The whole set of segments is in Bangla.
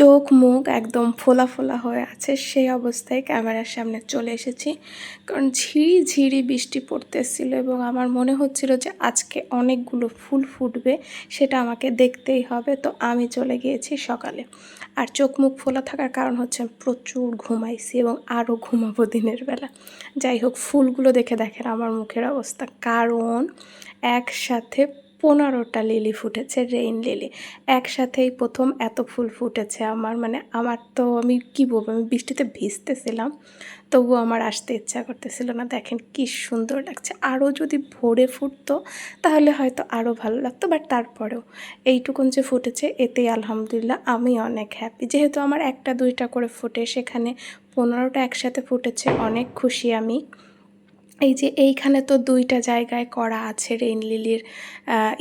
চোখ, মুখ একদম ফোলা ফোলা হয়ে আছে, সেই অবস্থায় ক্যামেরার সামনে চলে এসেছি। কারণ ঝিরি ঝিরি বৃষ্টি পড়তেছিল এবং আমার মনে হচ্ছিল যে আজকে অনেকগুলো ফুল ফুটবে, সেটা আমাকে দেখতেই হবে। তো আমি চলে গিয়েছি সকালে। আর চোখ, মুখ ফোলা থাকার কারণ হচ্ছে প্রচুর ঘুমাইছি এবং আরও ঘুমাবো দিনের বেলা। যাই হোক, ফুলগুলো দেখে দেখেন আমার মুখের অবস্থা। কারণ একসাথে পনেরোটা লিলি ফুটেছে রেইন লিলি একসাথেই প্রথম এত ফুল ফুটেছে আমার মানে আমার তো আমি কী বলব, আমি বৃষ্টিতে ভিজতেছিলাম, তবুও আমার আসতে ইচ্ছা করতেছিল না। দেখেন কি সুন্দর লাগছে। আরও যদি ভোরে ফুটতো, তাহলে হয়তো আরও ভালো লাগতো বাট তারপরেও এইটুকুন যে ফুটেছে, এতেই আলহামদুলিল্লাহ আমি অনেক হ্যাপি যেহেতু আমার একটা দুইটা করে ফুটে, সেখানে পনেরোটা একসাথে ফুটেছে, অনেক খুশি আমি। এই যে এইখানে তো দুইটা জায়গায় করা আছে রেইন লিলির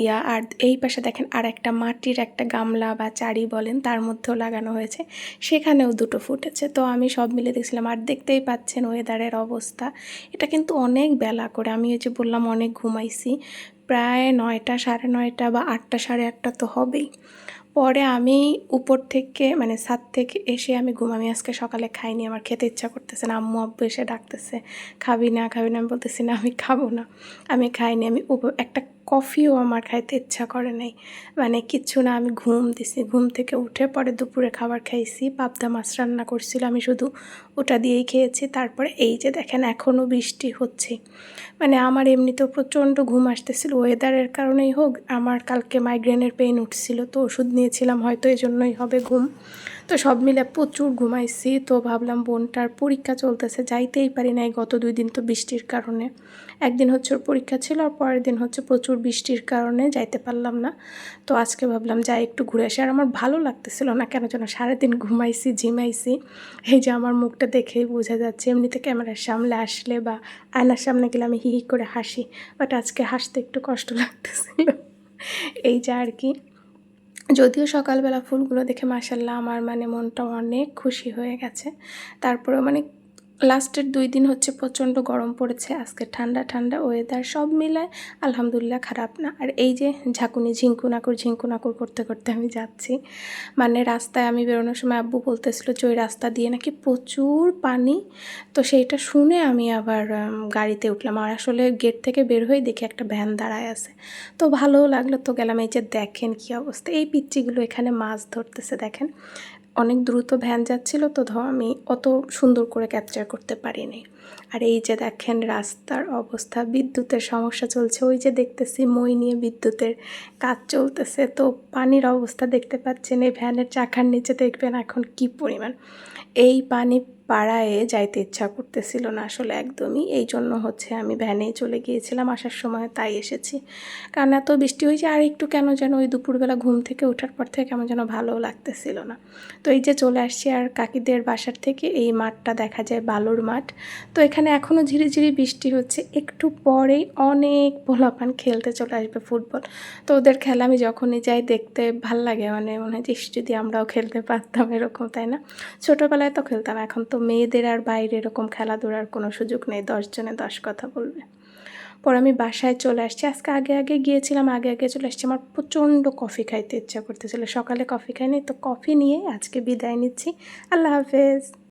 ইয়া। আর এই পাশে দেখেন আর একটা মাটির একটা গামলা বা চারি বলেন, তার মধ্যেও লাগানো হয়েছে। সেখানেও দুটো ফুটেছে। তো আমি সব মিলে দেখছিলাম। আর দেখতেই পাচ্ছেন ওয়েদারের অবস্থা। এটা কিন্তু অনেক বেলা করে। আমি ওই যে বললাম অনেক ঘুমাইছি। প্রায় নয়টা, সাড়ে নয়টা বা আটটা, সাড়ে আটটা তো হবেই। পরে আমি উপর থেকে মানে ছাদ থেকে এসে আমি ঘুম আমি আজকে সকালে খাইনি, আমার খেতে ইচ্ছা করতেছে না। আম্মু, আব্বু এসে ডাকতেছে, খাবি না খাবি না? আমি বলতেছি, না, আমি খাব না। আমি খাইনি, আমি একটা কফিও আমার খাইতে ইচ্ছা করে নাই। মানে কিচ্ছু না, আমি ঘুম দিছি। ঘুম থেকে উঠে পরে দুপুরে খাবার খাইছি, পাবদা মাছ রান্না করছিল, আমি শুধু ওটা দিয়েই খেয়েছি। তারপরে এই যে দেখেন এখনও বৃষ্টি হচ্ছে। মানে আমার এমনিতেও প্রচণ্ড ঘুম আসতেছিল। ওয়েদারের কারণেই হোক, আমার কালকে মাইগ্রেনের পেইন উঠছিল, তো ওষুধ নিয়েছিলাম, হয়তো এই জন্যই হবে ঘুম। তো সব মিলে প্রচুর ঘুমাইছি। তো ভাবলাম বোনটার পরীক্ষা চলতেছে, যাইতেই পারি নাই গত দুই দিন তো বৃষ্টির কারণে। একদিন হচ্ছে ওর পরীক্ষা ছিল, আর পরের দিন হচ্ছে প্রচুর বৃষ্টির কারণে যাইতে পারলাম না। তো আজকে ভাবলাম যাই একটু ঘুরে আসি, আর আমার ভালো লাগতেছিল না কেন যেন সারাদিন ঘুমাইছি, ঝিমাইছি। এই যে আমার মুখটা দেখেই বোঝা যাচ্ছে, এমনিতে ক্যামেরার সামনে আসলে বা আয়নার সামনে গেলে আমি হি হি করে হাসি, বাট আজকে হাসতে একটু কষ্ট লাগতেছিল। এই যে আর কি। যদিও সকালবেলা ফুলগুলো দেখে মাসাল্লাহ আমার মানে মনটা অনেক খুশি হয়ে গেছে। তারপরেও মানে লাস্টের দুই দিন হচ্ছে প্রচণ্ড গরম পড়েছে, আজকে ঠান্ডা ঠান্ডা ওয়েদার সব মিলায় আলহামদুলিল্লাহ খারাপ না। আর এই যে ঝাঁকুনি, ঝিঙ্কুনাকুর ঝিঙ্কুনাকুর করতে করতে আমি যাচ্ছি। মানে রাস্তায় আমি বেরোনোর সময় আব্বু বলতেছিল যে ওই রাস্তা দিয়ে নাকি প্রচুর পানি। তো সেইটা শুনে আমি আবার গাড়িতে উঠলাম। আর আসলে গেট থেকে বের হয়ে দেখি একটা ভ্যান দাঁড়ায় আছে। তো ভালোও লাগল, তো গেলাম এই যে দেখেন কী অবস্থা। এই পিচ্চিগুলো এখানে মাছ ধরতেছে, দেখেন। অনেক দ্রুত ভ্যান যাচ্ছিল তো ধর আমি অত সুন্দর করে ক্যাপচার করতে পারিনি। আর এই যে দেখেন রাস্তার অবস্থা, বিদ্যুতের সমস্যা চলছে। ওই যে দেখতেছি মই নিয়ে বিদ্যুতের কাজ চলতেছে। তো পানির অবস্থা দেখতে পাচ্ছেন, এই ভ্যানের চাকার নিচে দেখবেন এখন কি পরিমাণ। এই পানি পাড়ায় যাইতে ইচ্ছা করতেছিল না আসলে একদমই। এই জন্য হচ্ছে আমি ভ্যানেই চলে গিয়েছিলাম, আসার সময় তাই এসেছি। কারণ এত বৃষ্টি হয়েছে, আর একটু কেন যেন ওই দুপুরবেলা ঘুম থেকে ওঠার পর থেকে কেমন যেন ভালো লাগতেছিল না। তো এই যে চলে আসছি আর কাকিদের বাসার থেকে, এই মাঠটা দেখা যায় বালুর মাঠ। তো এখানে এখনও ঝিরিঝিরি বৃষ্টি হচ্ছে। একটু পরেই অনেক পোলাপান খেলতে চলে আসবে ফুটবল। তো ওদের খেলা আমি যখনই যাই দেখতে ভালো লাগে মানে মনে হয় যে যদি আমরাও খেলতে পারতাম এরকম, তাই না? ছোটোবেলায় তো খেলতাম, এখন তো মেয়েদের আর বাইরে এরকম খেলাধুলার কোনো সুযোগ নেই দশজনে দশ কথা বলবে। পর আমি বাসায় চলে আসছি। আজকে আগে আগে গিয়েছিলাম, আগে আগে চলে আসছি। আমার প্রচণ্ড কফি খাইতে ইচ্ছা করতেছিল। সকালে কফি খাইনি, তো কফি নিয়ে আজকে বিদায় নিচ্ছি। আল্লাহ হাফেজ।